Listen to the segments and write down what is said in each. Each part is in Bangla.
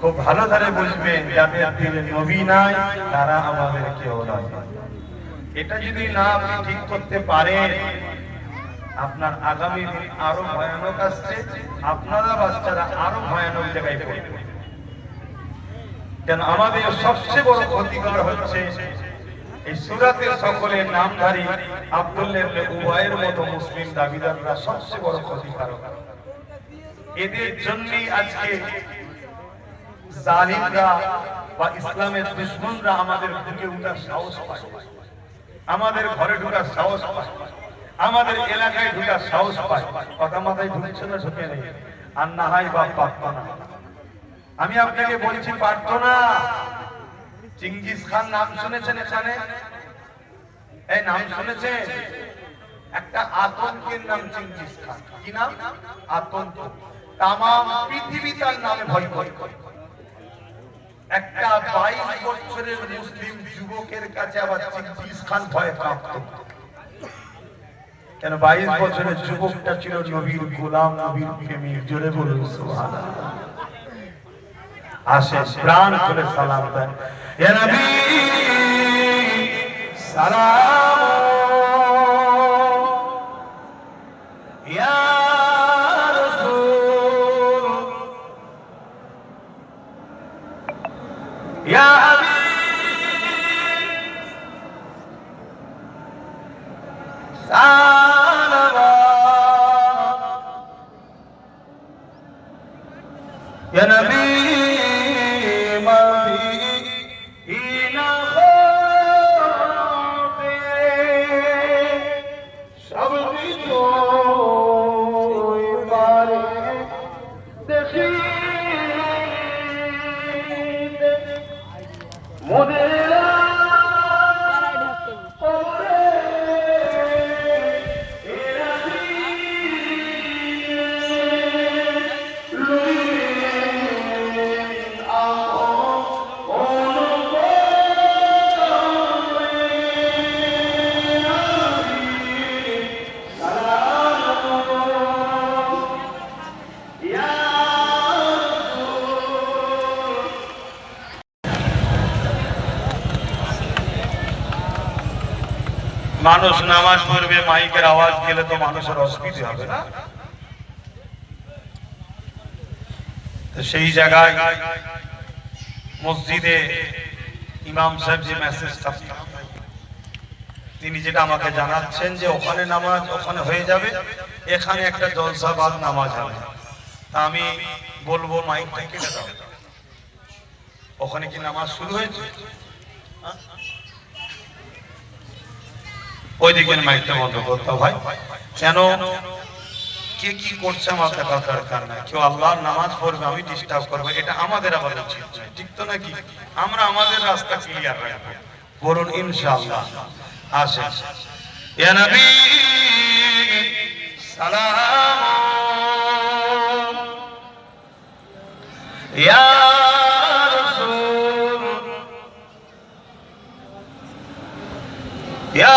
খুব ভালো ধারে বুঝবেন, যাদের দিলে নবী নাই, তারা আমাদের কেউ নয়। এটা যদি না আপনি ঠিক করতে পারেন, আপনার আগামী দিন আরও ভয়ানক আসছে, আপনারা বাচ্চারা আরও ভয়ানক জায়গায় পড়বে। কেন আমাদের সবচেয়ে বড় ক্ষতিকর হচ্ছে এই সুরাতের সকলের নামধারী আব্দুল্লাহ উবাইয়ের মতো মুসলিম দাবিদাররা সবচেয়ে বড় ক্ষতিকারক। এদের জন্যই আজকে জালিমরা বা ইসলামের দুশ্মনরা আমাদের ঢুকে উঠার সাহস পায়। আমাদের ঘরে সাহস পায়। আমাদের এলাকায় সাহস পায়। কথা মাথায় ঢুকছে না, ঢুকে নেই। আর না বা না। আমি আপনাকে বলছি পারত না চিঙ্গিস খান নাম শুনেছেন এখানে? এই নাম শুনেছেন? একটা আতঙ্কের নাম চিঙ্গিস খান। কি নাম? আতঙ্ক। তাম পৃথিবী তার নামে ভয় ভয় করে। একটা বাইশ বছরের মুসলিম যুবকের কাছে আবার চিঙ্গিস খান ভয় প্রাপ্ত কেন বাইশ বছরের যুবকটা ছিল নবীর গোলাম, নবীর প্রেমিক জোরে বলুন আসে, প্রাণ করে সালাম দেন। সালাম يا أبي سالما يا نبي মানুষ নামাজ পড়বে, মাইকের আওয়াজ গেলে তো মানুষের অসুবিধা হবে না। সেই জায়গায় মসজিদে ইমাম সাহেব যে মেসেজটা তিনি যেটা আমাকে জানাচ্ছেন যে ওখানে নামাজ ওখানে হয়ে যাবে, এখানে একটা জলসাবাদ নামাজ হবে। তা আমি বলব, মাইকটা কেটে ওখানে কি নামাজ শুরু হয়েছে? হ্যাঁ? ওই দিকের মাইকটা বন্ধ করতে হয় কেন? কে কি করছে আমার দেখার দরকার নাই কেউ আল্লাহর নামাজ পড়বে, আমি ডিস্টার্ব করব। এটা আমাদের আবার উচিত নয়, ঠিক তো নাকি? আমরা আমাদের রাস্তা ক্লিয়ার রাখব। বলুন ইনশাআল্লাহ। আসে ইয়া নবী, সালাম। ইয়া রাসূল। ইয়া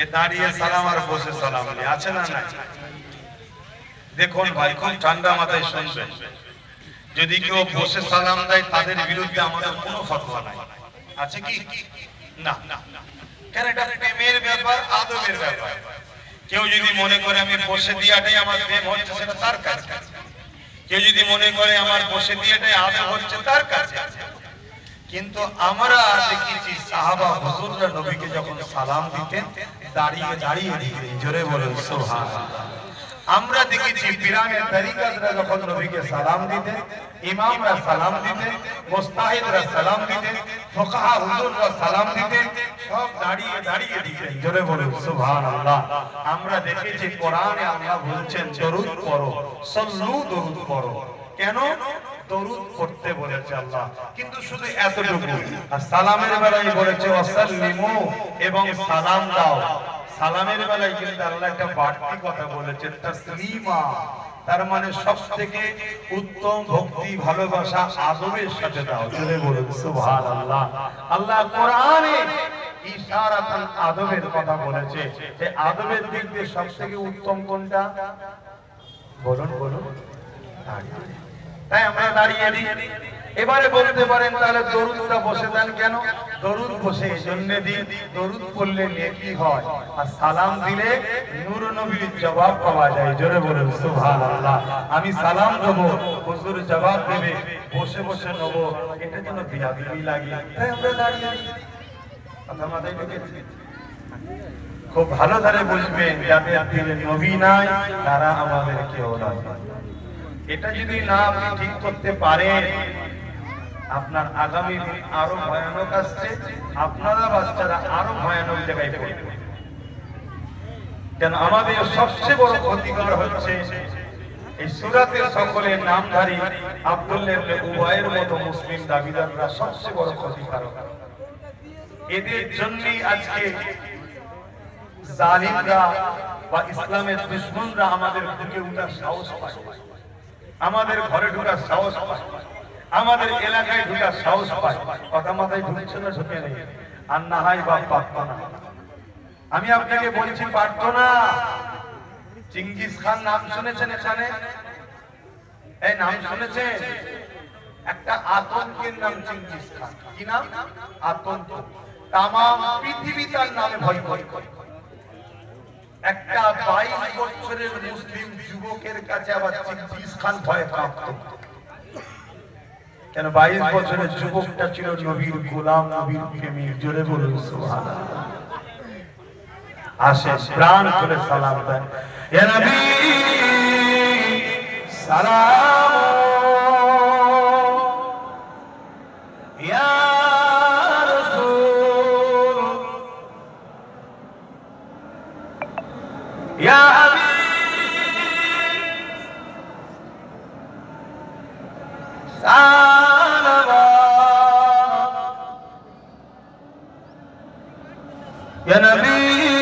এ দাঁড়িয়ে সালাম আর বসে সালাম নেই, আছে না না দেখুন ভাই, খুব ঠান্ডা মাথায় শুনবেন। যদি কেউ বসে সালাম দেয়, তাদের বিরুদ্ধে আমাদের কোনো ফতোয়া নাই। আছে কি? না। কেন এটা প্রেমের ব্যাপার, আদবের ব্যাপার? কেউ যদি মনে করে আমি বসে দিয়াটাই আমার প্রেম হচ্ছে, সেটা তার কাছে কেউ যদি মনে করে আমার বসে দিয়াটাই আদব হচ্ছে, তার কাছে কিন্তু আমরা দেখেছি সাহাবা হুজুররা নবীকে যখন সালাম দিতেন দাঁড়িয়ে দাঁড়িয়ে দিতেন জোরে বলুন সুবহানাল্লাহ আমরা দেখেছি পিরানের তরিকাতরা যখন নবীকে সালাম দিতেন, ইমামরা সালাম দিতেন, মোস্তাহিদরা সালাম দিতেন, ফোকাহা হুজুররা সালাম দিতেন, সব দাঁড়িয়ে দাঁড়িয়ে দিতেন জোরে বলুন, সুবহানাল্লাহ। আমরা দেখেছি কোরআনে আল্লাহ বলছেন, দরুদ পড়ো, সল্লু দরুদ পড়ো। কেন? দরুদ পড়তে বলেছে আল্লাহ। কিন্তু শুধু এতটুকু। আর সালামের বেলায় বলেছে ওয়াসাল্লিমু এবং সালাম দাও। সালামের বেলায় কিন্তু আল্লাহ একটা বাড়তি কথা বলেছে তাসলিমা। তার মানে সব থেকে উত্তম ভক্তি ভালোবাসা আদবের সাথে দাও। জোরে বলুন সুবহানাল্লাহ। আল্লাহ কোরআনে ইশারাতান আদবের কথা বলেছে। যে আদবের দিক দিয়ে সব থেকে উত্তম কোনটা? বলুন বলুন। তাই আমরা দাঁড়িয়ে দিই। এবারে বলতে পারেন, তাহলে দরুদটা বসে দেন কেন? দরুদ বসে এই জন্য দিই, দরুদ পড়লে নেকি হয়। আর সালাম দিলে নূর নবীর জবাব পাওয়া যায়। জোরে বলুন, সুবহানাল্লাহ। আমি সালাম দেব, হুজুর জবাব দেবে, বসে বসে নেব। এটা যেন বিয়াদি লাগে। তাই আমরা দাঁড়িয়ে দিই। কথা মাথায় ঢুকেছে? খুব ভালো ধারে বুঝবেন, যাদের দিলে নবী নাই, তারা আমাদের কেউ নয়। এটা যদি না আপনি ঠিক করতে পারেন, আপনার আগামী দিন আরও ভয়ানক আসছে, আপনারা বাচ্চারা আরও ভয়ানক জায়গায় পড়বে। কেন আমাদের সবচেয়ে বড় ক্ষতিকর হচ্ছে এই সুরাতের সকলের নামধারী আব্দুল্লাহ ইবনে উবাইয়ের মতো মুসলিম দাবিদাররা সবচেয়ে বড় ক্ষতিকারক। এদের জন্যই আজকে জালিমরা বা ইসলামের দুশ্মনরা আমাদের বুকে উঠার সাহস পায়। আমাদের ঘরে ঢুকার সাহস পায়। আমাদের এলাকায় ঢুকার সাহস পায়। কথা মাথায় ঢুকছে না ঢুকে নেই। আর না হয় বা না। আমি আপনাকে বলছি, পারত না। চিঙ্গিস খান নাম শুনেছেন এখানে? এই নাম শুনেছেন? একটা আতঙ্কের নাম চিঙ্গিস খান। কি নাম? আতঙ্ক। তাম পৃথিবী তার নামে ভয় ভয় করে। একটা বাইশ বছরের মুসলিম যুবকের কাছে আবার চিঙ্গিস খান ভয় প্রাপ্ত কেন বাইশ বছরের যুবকটা ছিল নবীর গোলাম, নবীর প্রেমী জোরে বলুন, সুবহানাল্লাহ। আসে, প্রাণ করে সালাম নবী, সালাম। ইয়া نبي